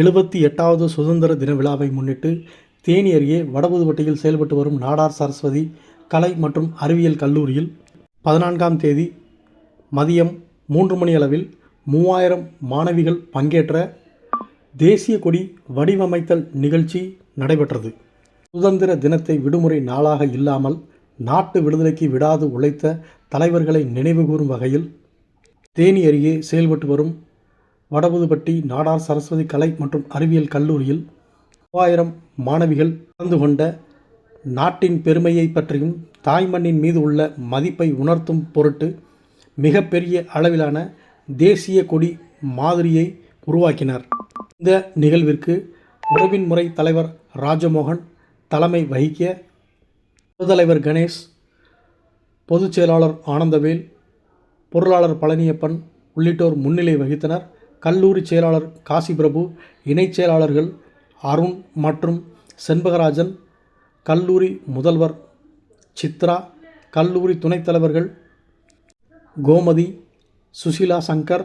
எழுபத்தி எட்டாவது சுதந்திர தின விழாவை முன்னிட்டு தேனி அருகே வடபுதுப்பட்டியில் செயல்பட்டு வரும் நாடார் சரஸ்வதி கலை மற்றும் அறிவியல் கல்லூரியில் பதினான்காம் தேதி மதியம் மூன்று மணி அளவில் மூவாயிரம் மாணவிகள் பங்கேற்ற தேசிய கொடி வடிவமைத்தல் நிகழ்ச்சி நடைபெற்றது. சுதந்திர தினத்தை விடுமுறை நாளாக இல்லாமல் நாட்டு விடுதலைக்கு விடாது உழைத்த தலைவர்களை நினைவுகூரும் வகையில் தேனி அருகே செயல்பட்டு வரும் வடபுதுப்பட்டி நாடார் சரஸ்வதி கலை மற்றும் அறிவியல் கல்லூரியில் மூவாயிரம் மாணவிகள் கலந்து கொண்ட நாட்டின் பெருமையை பற்றியும் தாய்மண்ணின் மீது உள்ள மதிப்பை உணர்த்தும் பொருட்டு மிகப்பெரிய அளவிலான தேசிய கொடி மாதிரியை உருவாக்கினர். இந்த நிகழ்விற்கு உறவின் முறை தலைவர் ராஜமோகன் தலைமை வகிக்க பொதுத்தலைவர் கணேஷ் பொதுச் செயலாளர் ஆனந்தவேல் பொருளாளர் பழனியப்பன் உள்ளிட்டோர் முன்னிலை வகித்தனர். கல்லூரி செயலாளர் காசி பிரபு இணைச் செயலாளர்கள் அருண் மற்றும் செண்பகராஜன் கல்லூரி முதல்வர் சித்ரா கல்லூரி துணைத் தலைவர்கள் கோமதி சுசிலா சங்கர்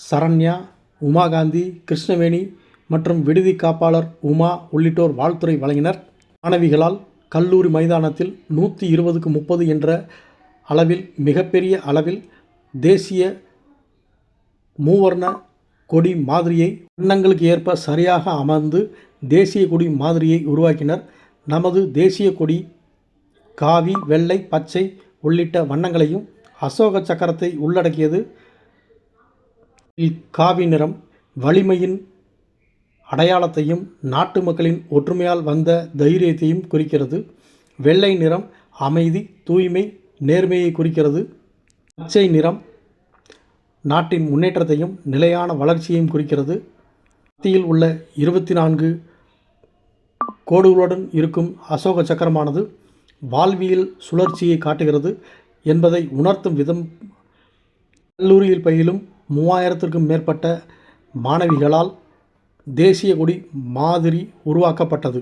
சரண்யா உமாகாந்தி கிருஷ்ணவேணி மற்றும் விடுதி காப்பாளர் உமா உள்ளிட்டோர் வாழ்த்துறை வழங்கினர். மாணவிகளால் கல்லூரி மைதானத்தில் நூற்றி இருபதுக்கு முப்பது என்ற அளவில் மிகப்பெரிய அளவில் தேசிய மூவர்ண கொடி மாதிரியை வண்ணங்களுக்கு ஏற்ப சரியாக அமர்ந்து தேசிய கொடி மாதிரியை உருவாக்கினர். நமது தேசிய கொடி காவி வெள்ளை பச்சை உள்ளிட்ட வண்ணங்களையும் அசோக சக்கரத்தை உள்ளடக்கியது. காவி நிறம் வலிமையின் அடையாளத்தையும் நாட்டு மக்களின் ஒற்றுமையால் வந்த தைரியத்தையும் குறிக்கிறது. வெள்ளை நிறம் அமைதி தூய்மை நேர்மையை குறிக்கிறது. பச்சை நிறம் நாட்டின் முன்னேற்றத்தையும் நிலையான வளர்ச்சியையும் குறிக்கிறது. மத்தியில் உள்ள இருபத்தி நான்கு கோடுகளுடன் இருக்கும் அசோக சக்கரமானது வாழ்வியல் சுழற்சியை காட்டுகிறது என்பதை உணர்த்தும் விதம் கல்லூரியில் பயிலும் மூவாயிரத்திற்கும் மேற்பட்ட மாணவிகளால் தேசிய கொடி மாதிரி உருவாக்கப்பட்டது.